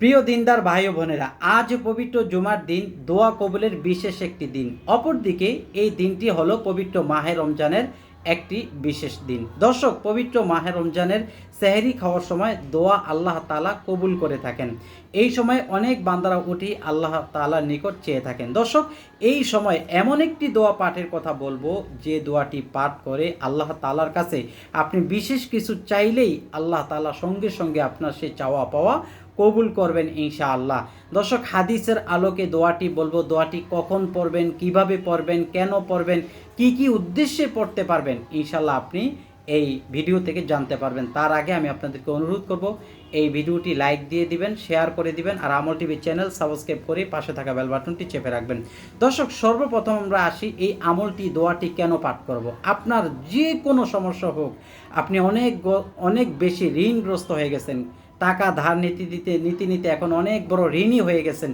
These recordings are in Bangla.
প্রিয় দিনদার ভাই বোনেরা, আজ পবিত্র জুমার দিন, দোয়া কবুলের বিশেষ একটি দিন। অপরদিকে এই দিনটি হলো পবিত্র মাহে রমজানের একটি বিশেষ দিন। দর্শক, পবিত্র মাহে রমজানের সেহরি খাওয়ার সময় দোয়া আল্লাহ তালা কবুল করে থাকেন। এই সময় অনেক বান্দারা উঠি আল্লাহ তালার নিকট চেয়ে থাকেন। দর্শক, এই সময় এমন একটি দোয়া পাঠের কথা বলব, যে দোয়াটি পাঠ করে আল্লাহ তালার কাছে আপনি বিশেষ কিছু চাইলেই আল্লাহ তালা সঙ্গে সঙ্গে আপনার সে চাওয়া পাওয়া কবুল করবেন ইনশাআল্লাহ। দর্শক, হাদিসের আলোকে দোয়াটি বলব, দোয়াটি কখন পড়বেন, কীভাবে পড়বেন, কেন পড়বেন, কি কি উদ্দেশ্যে পড়তে পারবেন ইনশাল্লাহ আপনি এই ভিডিও থেকে জানতে পারবেন। তার আগে আমি আপনাদেরকে অনুরোধ করব, এই ভিডিওটি লাইক দিয়ে দিবেন, শেয়ার করে দিবেন, আর আমল টিভি চ্যানেল সাবস্ক্রাইব করে পাশে থাকা বেল বাটনটি চেপে রাখবেন। দর্শক, সর্বপ্রথম আমরা আসি, এই আমলটি, দোয়াটি কেন পাঠ করব? আপনার যে কোনো সমস্যা হোক, আপনি অনেক অনেক বেশি ঋণগ্রস্ত হয়ে গেছেন টাকা ধার নীতি দিতে, নীতি নিতে এখন অনেক বড় ঋণই হয়ে গেছেন।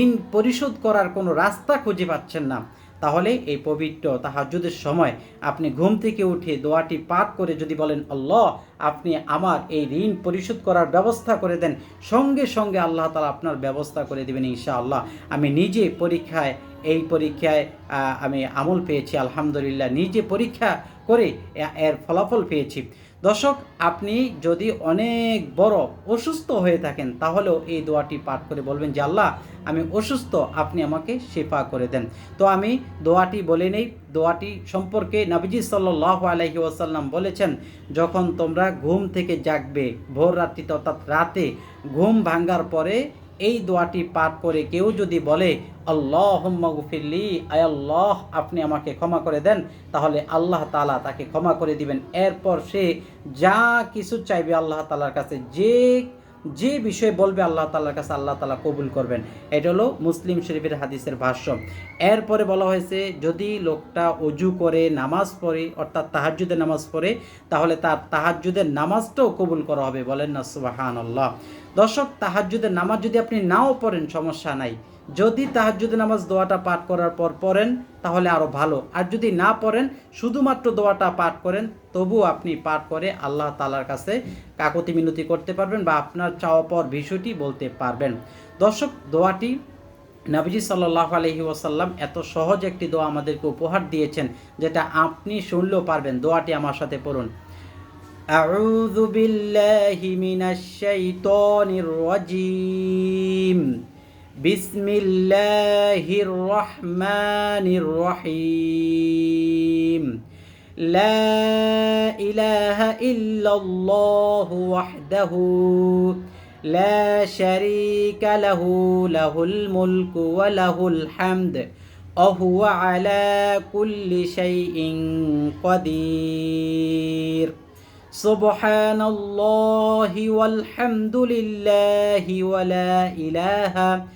ঋণ পরিশোধ করার কোনো রাস্তা খুঁজে পাচ্ছেন না। তাহলে এই পবিত্র তাহাজুদের সময় আপনি ঘুম থেকে উঠে দোয়াটি পাঠ করে যদি বলেন, আল্লাহ, আপনি আমার এই ঋণ পরিশোধ করার ব্যবস্থা করে দেন। সঙ্গে সঙ্গে আল্লাহ তালা আপনার ব্যবস্থা করে দেবেন ইনশাআল্লাহ। আমি নিজে পরীক্ষায়, এই পরীক্ষায় আমি আমল পেয়েছি, আলহামদুলিল্লাহ, নিজে পরীক্ষা করে এর ফলাফল পেয়েছি। দর্শক, আপনি যদি অনেক বড় অসুস্থ হয়ে থাকেন, তাহলেও এই দোয়াটি পাঠ করে বলবেন যে, আল্লাহ আমি অসুস্থ, আপনি আমাকে শেফা করে দেন। তো আমি দোয়াটি বলে নেই, দোয়াটি সম্পর্কে নাবিজি সাল্লাহ আলহি ওয়াসাল্লাম বলেছেন, যখন তোমরা ঘুম থেকে জাগবে, ভোর রাত্রিতে অর্থাৎ রাতে ঘুম ভাঙ্গার পরে এই দোয়াটি পাঠ করে কেউ যদি বলে আল্লাহ গফিল্লি আয় আল্লাহ, আপনি আমাকে ক্ষমা করে দেন, তাহলে আল্লাহ তালা তাকে ক্ষমা করে দিবেন। এরপর সে যা কিছু চাইবে আল্লাহ তালার কাছে, যে যে বিষয়ে বলবে আল্লাহ তালার কাছে, আল্লাহ তালা কবুল করবেন। এটা হলো মুসলিম শরীফের হাদিসের ভাষ্য। এরপরে বলা হয়েছে, যদি লোকটা অজু করে, নামাজ পড়ে, অর্থাৎ তাহাজুদে নামাজ পড়ে, তাহলে তার তাহাজুদের নামাজটাও কবুল করা হবে। বলেন না সুবাহান আল্লাহ দর্শক তাহাজুদের নামাজ যদি আপনি নাও পড়েন, সমস্যা নাই। যদি তাহাজ্জুদের নামাজ দোয়াটা পাঠ করার পর পড়েন তাহলে আরও ভালো আর যদি না পড়েন শুধুমাত্র দোয়াটা পাঠ করেন তবু আপনি পাঠ করে আল্লাহ তালার কাছে কাকতি মিনতি করতে পারবেন বা আপনার চাওয়া পাওয়ার বিষয়টি বলতে পারবেন দর্শক দোয়াটি নবীজি সাল্লাহ আলহি ওয়াসাল্লাম এত সহজ একটি দোয়া আমাদেরকে উপহার দিয়েছেন যেটা আপনি শুনলেও পারবেন দোয়াটি আমার সাথে পড়ুন أعوذ بالله من الشيطان الرجيم বিসমিল্লাহির রহমানির রহিম লা ইলাহা ইল্লাল্লাহু ওয়াহদাহু, লা শারীকা লাহু, লাহুল মুলকু ওয়া লাহুল হামদ وهو على كل شيء قدير سبحان الله والحمد لله ولا إله إلا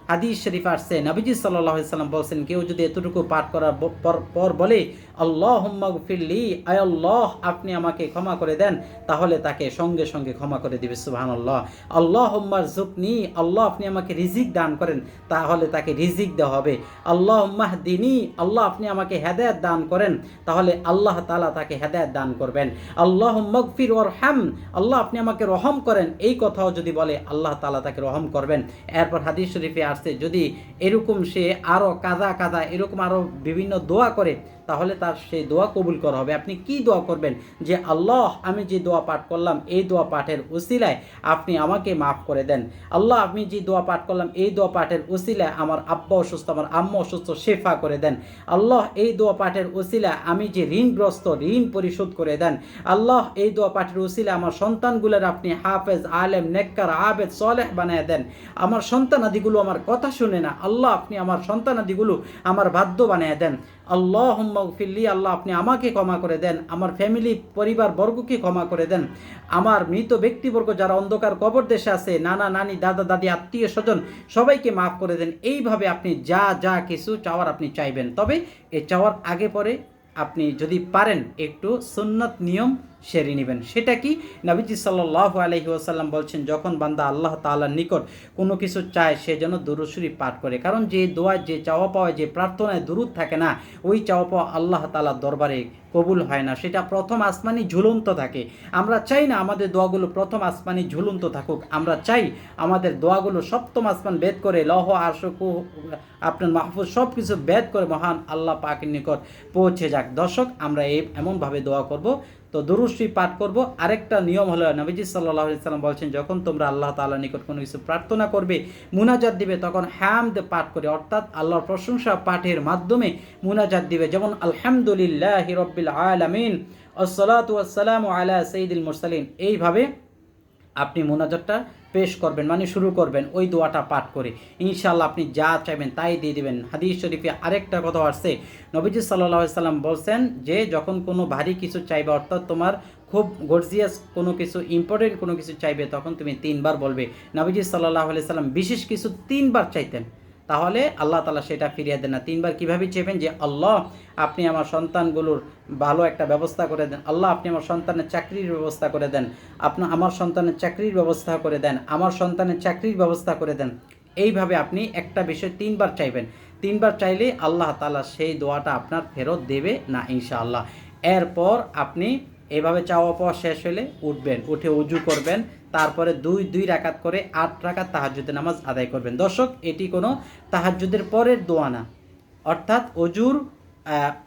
হাদিস শরীফ আসছে। নবীজি সাল্লাম বলছেন, কেউ যদি এতটুকু পাঠ করার পর- বলে, আল্লাহুম্মা গফিরলি, আয় আল্লাহ, আপনি আমাকে ক্ষমা করে দেন, তাহলে তাকে সঙ্গে সঙ্গে ক্ষমা করে দিবে, সুবহানাল্লাহ। আল্লাহুম্মার জুকনি আল্লাহ, আপনি আমাকে রিজিক দান করেন, তাহলে তাকে রিজিক দেওয়া হবে। আল্লাহুম্মাহ দিনী আল্লাহ, আপনি আমাকে হেদায়েত দান করেন, তাহলে আল্লাহ তালা তাকে হেদায়েত দান করবেন। আল্লাহ মগফির ওরহাম আল্লাহ, আপনি আমাকে রহম করেন, এই কথাও যদি বলে, আল্লাহ তাআলা তাকে রহম করবেন। এরপর হাদিস শরীফে আসছে যদি এরকম সে আরও কাদা কাদা এরকম আরও বিভিন্ন দোয়া করে তাহলে তার সেই দোয়া কবুল করা হবে। আপনি কি দোয়া করবেন? যে, আল্লাহ, আমি যে দোয়া পাঠ করলাম, এই দোয়া পাঠের উসিলায় আপনি আমাকে মাফ করে দেন। আল্লাহ, আমি যে দোয়া পাঠ করলাম, এই দোয়া পাঠের উসিলায় আমার আব্বা অসুস্থ, আমার আম্মা অসুস্থ, শেফা করে দেন। আল্লাহ, এই দোয়া পাঠের উসিলায় আমি যে ঋণগ্রস্ত, ঋণ পরিশোধ করে দেন। আল্লাহ, এই দোয়া পাঠের উসিলায় আমার সন্তানগুলোর আপনি হাফেজ, আলেম, নেককার, আবেদ, সলেহ বানায় দেন। আমার সন্তানাদিগুলো আমার কথা শুনে না। আল্লাহ, আপনি আমার সন্তানাদিগুলো আমার বাধ্য বানিয়ে দেন। আল্লাহ ফিল্লি আল্লাহ আপনি আমাকে ক্ষমা করে দেন, আমার ফ্যামিলি পরিবার বর্গকে ক্ষমা করে দেন। আমার মৃত ব্যক্তিবর্গ যারা অন্ধকার কবর দেশে আছে, নানা নানি, দাদা, দাদি, আত্মীয় স্বজন, সবাইকে মাফ করে দেন। এইভাবে আপনি যা যা কিছু চাওয়ার আপনি চাইবেন। তবে এ চাওয়ার আগে পরে আপনি যদি পারেন একটু সুন্নত নিয়ম সেরে নেবেন। সেটা কি? নবীজি সাল্লাহ আলহি ওসাল্লাম বলছেন, যখন বান্দা আল্লাহ তাআলার নিকট কোনো কিছু চায়, সে যেন দুরুসুরি পাঠ করে। কারণ যে দোয়া, যে চাওয়া পাওয়া, যে প্রার্থনায় দূরত থাকে না, ওই চাওয়া পাওয়া আল্লাহ তালার দরবারে কবুল হয় না। সেটা প্রথম আসমানি ঝুলন্ত থাকে। আমরা চাই না আমাদের দোয়াগুলো প্রথম আসমানি ঝুলন্ত থাকুক। আমরা চাই আমাদের দোয়াগুলো সপ্তম আসমান বেদ করে, লহ আশকু আপনার মাহফুজ সব কিছু বেদ করে মহান আল্লাহ পাকের নিকট পৌঁছে যাক। দর্শক, আমরা এমনভাবে দোয়া করব। তো দুরুশ্রী পাঠ করব। আরেকটা নিয়ম হলো, নবীজি সাল্লাহ সাল্লাম বলছেন, যখন তোমরা আল্লাহ তালা নিকট কোনো কিছু প্রার্থনা করবে, মুনাজাত দিবে, তখন হ্যামদ পাঠ করে, অর্থাৎ আল্লাহর প্রশংসা পাঠের মাধ্যমে মুনাজাত দিবে। যেমন, আলহামদুলিল্লাহ হিরব্বিল আলামিন, আসসালাতু আসসালামু আলা সঈদুল মুরসালিন। এইভাবে আপনি মোনাজাতটা পেশ করবেন মানে শুরু করবেন, ওই দোয়াটা পাঠ করে। ইনশাল্লাহ আপনি যা চাইবেন তাই দিয়ে দেবেন। হাদিস শরীফে আরেকটা কথা আসছে। নবীজি সাল্লাহ সাল্লাম বলছেন যে, যখন কোনো ভারী কিছু চাইবে, অর্থাৎ তোমার খুব গর্জিয়াস কোনো কিছু ইম্পর্টেন্ট কোনো কিছু চাইবে, তখন তুমি তিনবার বলবে। নবীজি সাল্লাহ সাল্লাম বিশেষ কিছু তিনবার চাইতেন। তাহলে আল্লাহ তালা সেটা ফিরিয়ে দেন না। তিনবার কীভাবে চেপেন যে, আল্লাহ, আপনি আমার সন্তানগুলোর ভালো একটা ব্যবস্থা করে দেন। আল্লাহ, আপনি আমার সন্তানের চাকরির ব্যবস্থা করে দেন। আপনার আমার সন্তানের চাকরির ব্যবস্থা করে দেন। আমার সন্তানের চাকরির ব্যবস্থা করে দেন। এইভাবে আপনি একটা বিষয় তিনবার চাইবেন। তিনবার চাইলে আল্লাহ তালা সেই দোয়াটা আপনার ফেরত দেবে না, ইনশাআল্লাহ। এরপর আপনি এভাবে চাওয়া পাওয়া শেষ হলে উঠবেন, উঠে উজু করবেন। তারপরে দুই দুই রাকাত করে আট রাকাত তাহাজুদের নামাজ আদায় করবেন। দর্শক, এটি কোনো তাহাজুদের পরের দোয়া না। অর্থাৎ অজুর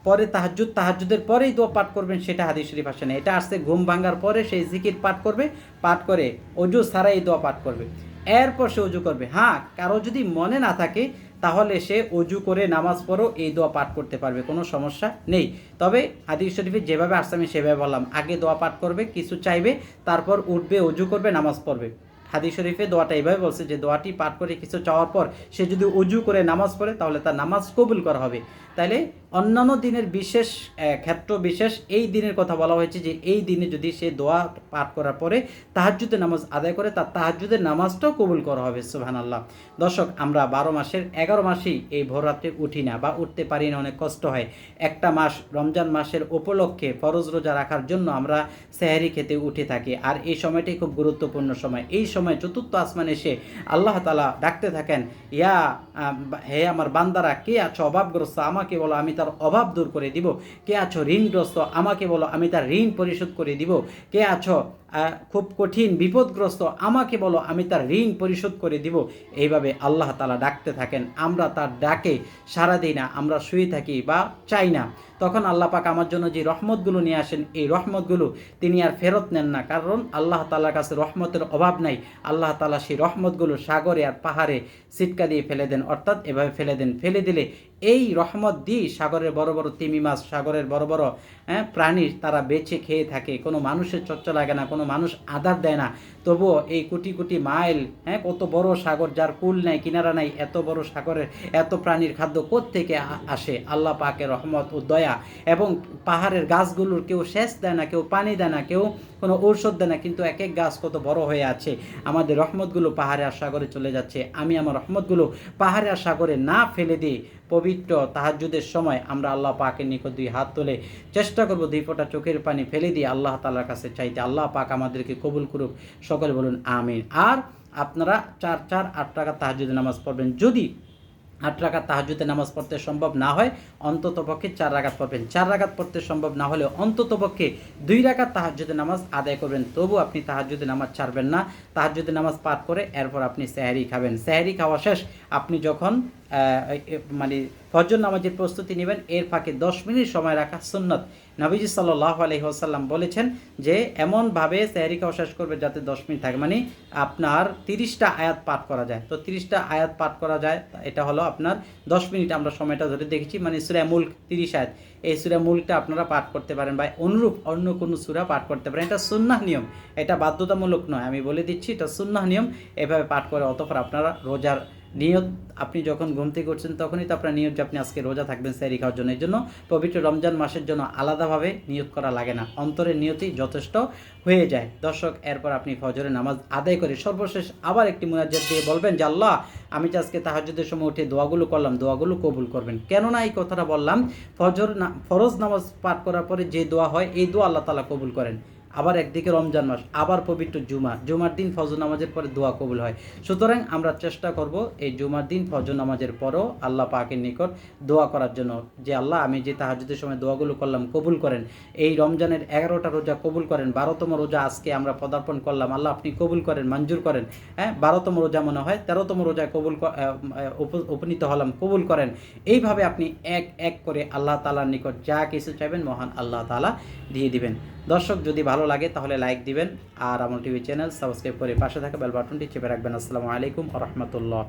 পরে তাহাজুদ তাহাজুদের পরেই দোয়া পাঠ করবেন সেটা হাদিস শরীফ আসে না। এটা আসছে ঘুম ভাঙ্গার পরে সেই জিকির পাঠ করবে, পাঠ করে অজু ছাড়াই দোয়া পাঠ করবে। এরপর সে অজু করবে। হ্যাঁ কারও যদি মনে না থাকে তাহলে সে অজু করে নামাজ পড়ো এই দোয়া পাঠ করতে পারবে, কোনো সমস্যা নেই। তবে হাদিস শরীফে যেভাবে আসছে, আমি সেভাবে বললাম, আগে দোয়া পাঠ করবে, কিছু চাইবে, তারপর উঠবে, অজু করবে, নামাজ পড়বে। হাদিস শরীফে দোয়াটা এইভাবে বলছে যে, দোয়াটি পাঠ করে কিছু চাওয়ার পর সে যদি অজু করে নামাজ পড়ে, তাহলে তার নামাজ কবুল করা হবে। তাইলে অন্যান্য দিনের বিশেষ ক্ষেত্র বিশেষ এই দিনের কথা বলা হয়েছে যে এই দিনে যদি সে দোয়া পাঠ করার পরে তাহাজ্জুদের নামাজ আদায় করে, তার তাহাজ্জুদের নামাজটাও কবুল করা হবে সুবহান আল্লাহ দর্শক, আমরা বারো মাসের, এগারো মাসেই এই ভোররাত্রে উঠি না বা উঠতে পারি না, অনেক কষ্ট হয়। একটা মাস রমজান মাসের উপলক্ষে ফরজ রোজা রাখার জন্য আমরা সেহারি খেতে উঠে থাকি। আর এই সময়টি খুব গুরুত্বপূর্ণ সময়। এই সময় চতুর্থ আসমান এসে আল্লাহ তালা ডাকতে থাকেন, ইয়া হে আমার বান্দারা, কে আছো? অভাবগ্রস্ত, আমাকে বলো, আমি তার অভাব দূর করে দিব। কে আছো ঋণগ্রস্ত? আমাকে বলো, আমি তার ঋণ পরিশোধ করে দিব। কে আছো খুব কঠিন, বিপদগ্রস্ত? আমাকে বলো, আমি তার ঋণ পরিশোধ করে দিব। এইভাবে আল্লাহ তালা ডাকতে থাকেন। আমরা তার ডাকে সারা দিই না, আমরা শুয়ে থাকি বা চাই না। তখন আল্লাহ পাক আমার জন্য যে রহমতগুলো নিয়ে আসেন, এই রহমতগুলো তিনি আর ফেরত নেন না। কারণ আল্লাহ তালার কাছে রহমতের অভাব নাই। আল্লাহ তালা সেই রহমতগুলো সাগরে আর পাহাড়ে সিটকা দিয়ে ফেলে দেন। অর্থাৎ এভাবে ফেলে দেন। ফেলে দিলে এই রহমত দিয়ে সাগরের বড় বড় তিমি মাছ, সাগরের বড় বড় হ্যাঁ প্রাণী তারা বেছে খেয়ে থাকে। কোনো মানুষের চর্চা লাগে না, কোনো মানুষ আদার দেয় না। তবুও এই কোটি কোটি মাইল হ্যাঁ কত বড় সাগর যার কুল নাই, কিনারা নাই, এত বড় সাগরের এত প্রাণীর খাদ্য থেকে আসে? আল্লাহ পাকের রহমত ও দয়া এবং পাহাড়ের গাছগুলোর কেউ সেচ দেয় না, কেউ পানি দেয় না, কেউ কোনো ঔষধ দেয় না, কিন্তু এক এক গাছ কত বড় হয়ে আছে। আমাদের রহমতগুলো পাহাড়ে আর সাগরে চলে যাচ্ছে। আমি আমার রহমতগুলো পাহাড়ে আর সাগরে না ফেলে দিই পবিত্র তাহাজ্জুদের সময় আমরা আল্লাহ পাকের নিকট দুই হাত তুলে চেষ্টা করব দুই ফোঁটা চোখের পানি ফেলে দিয়ে আল্লাহ তালার কাছে চাইতে। আল্লাহ পাক আমাদেরকে কবুল করুক। সকলে বলুন, আমিন। আর আপনারা চার চার, আট টাকা তাহাজ্জুদের নামাজ পড়বেন। যদি আট রাকাত তাহাজুদে নামাজ পড়তে সম্ভব না হয়, অন্তত পক্ষে চার রাকাত পড়বেন। চার রাকাত পড়তে সম্ভব না হলে অন্তত পক্ষে দুই রাকাত তাহাজুদে নামাজ আদায় করবেন। তবু আপনি তাহাজুদে নামাজ ছাড়বেন না। তাহাজুদে নামাজ পাঠ করে এরপর আপনি সেহারি খাবেন। সেহারি খাওয়া শেষ। আপনি যখন মানে ফজর নামাজের প্রস্তুতি নেবেন। এর ফাঁকে দশ মিনিট সময় রাখা সুন্নত। নবীজি সাল্লাহ আলহিহাসাল্লাম বলেছেন যে, এমনভাবে সেহারি খাওয়া শেষ করবে যাতে দশ মিনিট থাকে। মানে আপনার তিরিশটা আয়াত পাঠ করা যায়। তো তিরিশটা আয়াত পাঠ করা যায়। এটা হলো আপনার দশ মিনিট। আমরা সময়টা ধরে দেখেছি মানে সুরা মুল্ক তিরিশ আয়াত। এই সুরা মুল্কটা আপনারা পাঠ করতে পারেন বা অনুরূপ অন্য কোনো সুরা পাঠ করতে পারেন। এটা সুন্নাহ নিয়ম। এটা বাধ্যতামূলক নয়। আমি বলে দিচ্ছি, এটা সুন্নাহ নিয়ম। এভাবে পাঠ করে অতপর আপনারা রোজার নিয়ত আপনি যখন ঘুম থেকে উঠছেন তখনই তো আপনার নিয়ত যে আপনি আজকে রোজা থাকবেন, স্যারি খাওয়ার জন্য। এই জন্য পবিত্র রমজান মাসের জন্য আলাদাভাবে নিয়ত করা লাগে না। অন্তরের নিয়তি যথেষ্ট হয়ে যায়। দর্শক, এরপর আপনি ফজরের নামাজ আদায় করে সর্বশেষ আবার একটি মুনাজ্জাত দিয়ে বলবেন যে, আল্লাহ, আমি যে আজকে তাহাজ্জুদের সময় উঠে দোয়াগুলো করলাম, দোয়াগুলো কবুল করবেন। কেননা এই কথাটা বললাম, ফজর না, ফরজ নামাজ পাঠ করার পরে যে দোয়া হয়, এই দোয়া আল্লাহ তালা কবুল করেন। আবার একদিকে রমজান মাস, আবার পবিত্র জুমা। জুমার দিন ফজর নামাজের পরে দোয়া কবুল হয়। সুতরাং আমরা চেষ্টা করব এই জুমার দিন ফজর নামাজের পরেও আল্লাহ পাকের নিকট দোয়া করার জন্য। যে আল্লাহ, আমি যে তাহাজুদের সময় দোয়াগুলো করলাম, কবুল করেন। এই রমজানের এগারোটা রোজা কবুল করেন। বারোতম রোজা আজকে আমরা পদার্পণ করলাম। আল্লাহ, আপনি কবুল করেন, মঞ্জুর করেন। হ্যাঁ বারোতম রোজা মনে হয়, তেরোতম রোজায় কবুল উপনীত হলাম, কবুল করেন। এইভাবে আপনি এক এক করে আল্লাহ তালার নিকট যা কিছু চাইবেন, মহান আল্লাহ তালা দিয়ে দিবেন। দর্শক, যদি ভালো লাগে তাহলে লাইক দিবেন। আর আমার টিভি চ্যানেল সাবস্ক্রাইব করে পাশে থাকা বেল বাটনটি চেপে রাখবেন। আসসালামু আলাইকুম রহমতুল্লাহ।